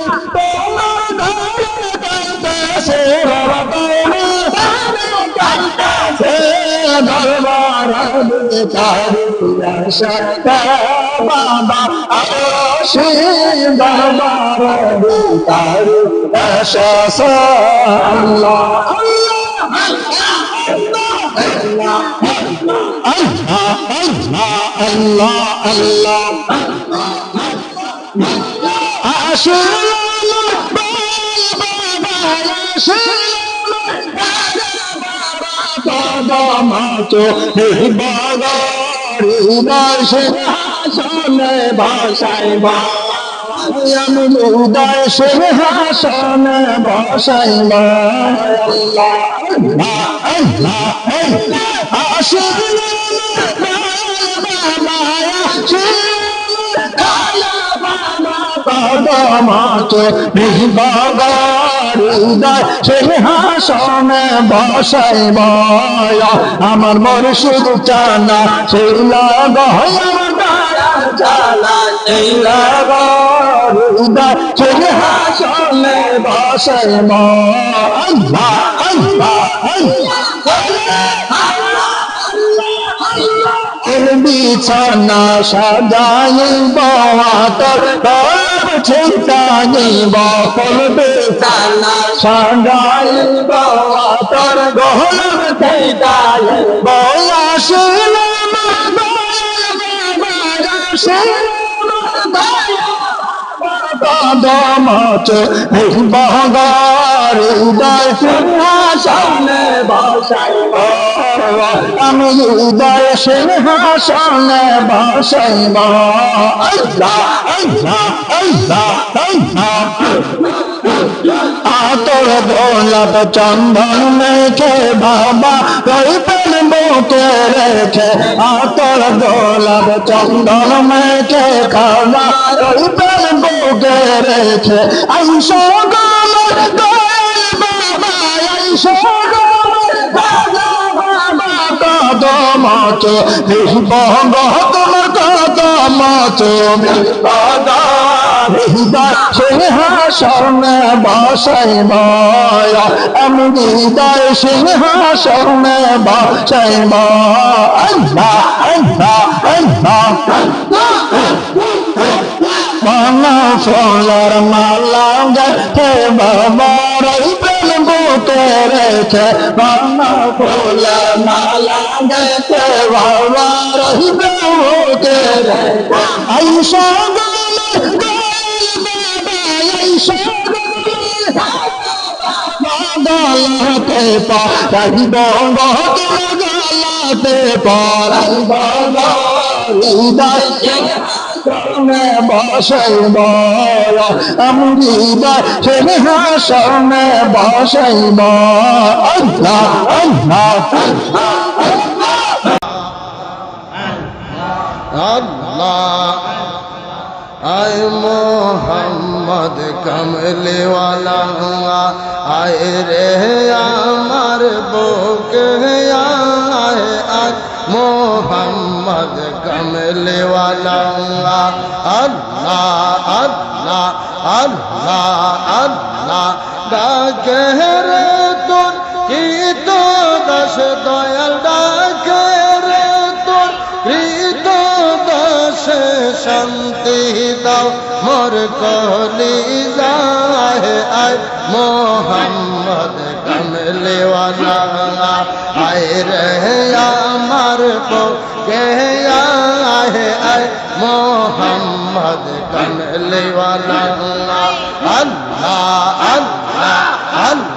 বাবা আল্লাহ আল্লাহ আল্লাহ বাবা মাচো বাগারি বাসে আসলে ভাষায় বা আমি উদয় সিংহাসনে বসাইবা আল্লাহ আল্লাহ আল্লাহ আসলে মাকে হৃদয় সিংহাসনে বসাইব আমার শুধু চানা সেই লাগয় এর বিছানা সাজাইব তোর বাপ ছিটাইব ফল বিছানা সাজাইব তোর গহল ছিটাইব আসিল কদমচ আমি আতর গোলাপ চন্দন মেখে বাবা, রইবেন বুকে রেখে। আতর গোলাপ চন্দন মেখে বাবা রইবেন বুকে রেখে। দয়াল বাবা বিহব তোমার কদমচ হৃদয় সিংহাসনে বসাইব আমি হৃদয় সিংহাসনে আল্লাহ আল্লাহ মালা ফলার মালা গে বাবা রইবেন বুকে রেখে মালা ফলার মালা গে বাবা বুকে রেখে আইসা গোল গোল বাবা, আইসা গলাতে পারাইব গলাতে পারাইব হৃদয় সামনে বসাইব আমি হৃদয় সিংহাসনে বসাইব আল্লাহ আল্লাহ আল্লাহ আয় মোহাম্মদ কমলিওয়ালা, আয় রে আমার বুকে, আয় আয় মোহাম্মদ কমলিওয়ালা আল্লাহ আল্লাহ আল্লাহ আল্লাহ ডাকে রে তোর কি তো দশ দয়াল ডাকে রে তোর হৃদ দশে শান্তি দাও মোর কলি যায় আয় মোহাম্মদ কমলেওয়ালা আয় রে আমার আয় মোহাম্মদ কমলেওয়ালা আল্লাহ আল্লাহ আল্লাহ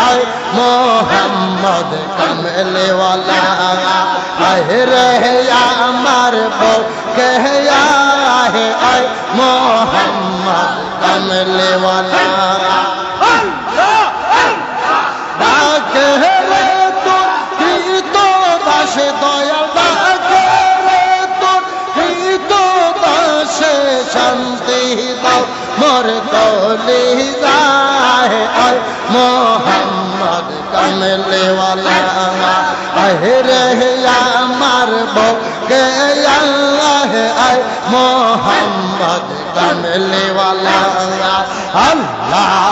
আয় মোহাম্মদ কমলেওয়ালা আয় রে আমার বউ কে আয় আয় মোহাম্মদ কমলেওয়ালা শান্তি দাও, মোর কলি যায় মোহাম্মদ কমলেওয়ালা আহে রে আমার কে আল্লাহ আয় মোহাম্মদ কমলেওয়ালা আল্লাহ।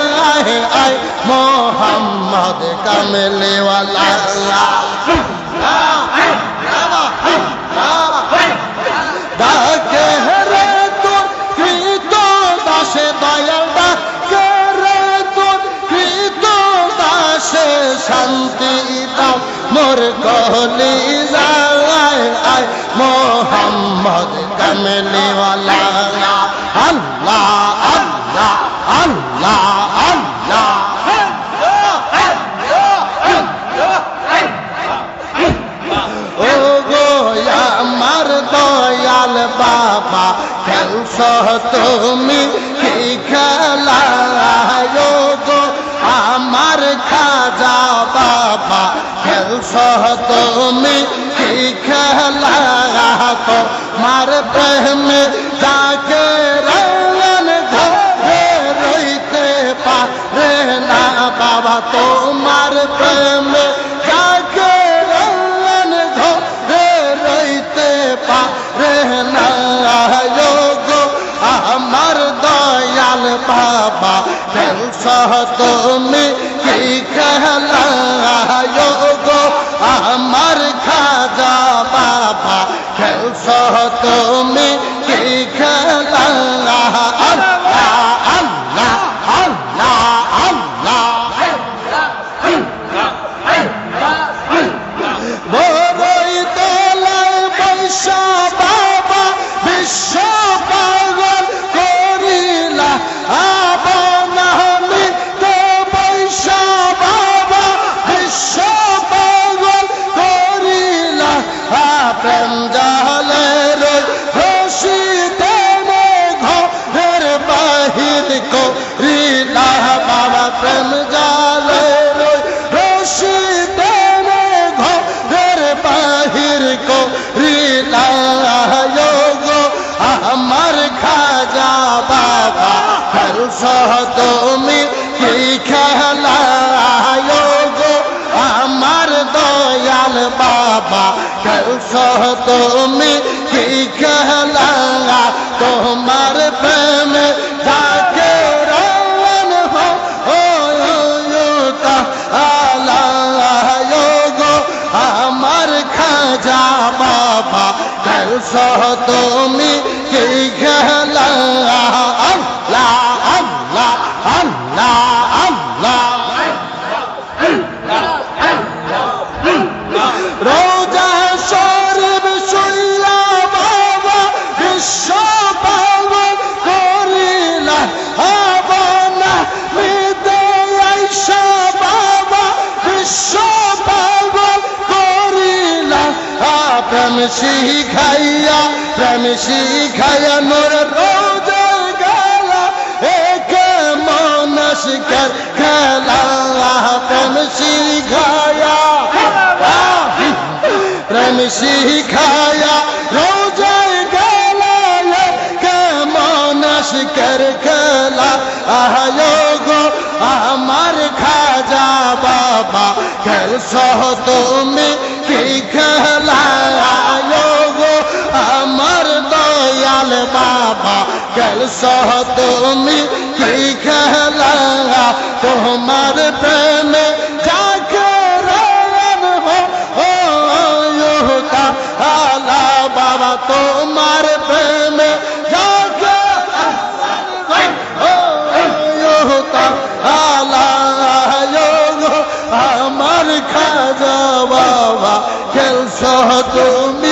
আয়, মোহাম্মদ কমলেওয়ালা। ডাকে রে তোর কৃত দাসে দয়াল, ডাকে রে তোর কৃত দাসে শান্তি দাও। মোর গলি যায় আয়, মোহাম্মদ কমলিওয়ালা। তুমি কি খেলা? ও গো, আমার খাজা বাবা, খেলছ তুমি কি খেলা? তো মার প্রেমে যাকে রঙন ঘরে রইতে পারে না বাবা, তোমার প্রেমে তুমি বাহির করিলা বাবা প্রেম জালে রই রশি দেনে ঘরের বাহির করিলা গো আমার খাজা বাবা সহ তুমি কি খেলা গো আমার দয়াল বাবা সহ তুমি কি খেলা তোমার তুমি কি খেলা শিখাইয়া প্রেম শিখাইয়া মোর রোজা গেলা এক মানস কর খেলা প্রেম শিখায়া প্রেম শিখায়া রোজা গেলা এক মানস কর খেলা আহয় গো আমার খাজা বাবা খেল সহ তুমি খেলছ তুমি কি খেলা তোমার প্রেমে যাকে রান আলা বাবা, তোমার প্রেমে যাকে আমার খাজা বাবা, খেলছ তুমি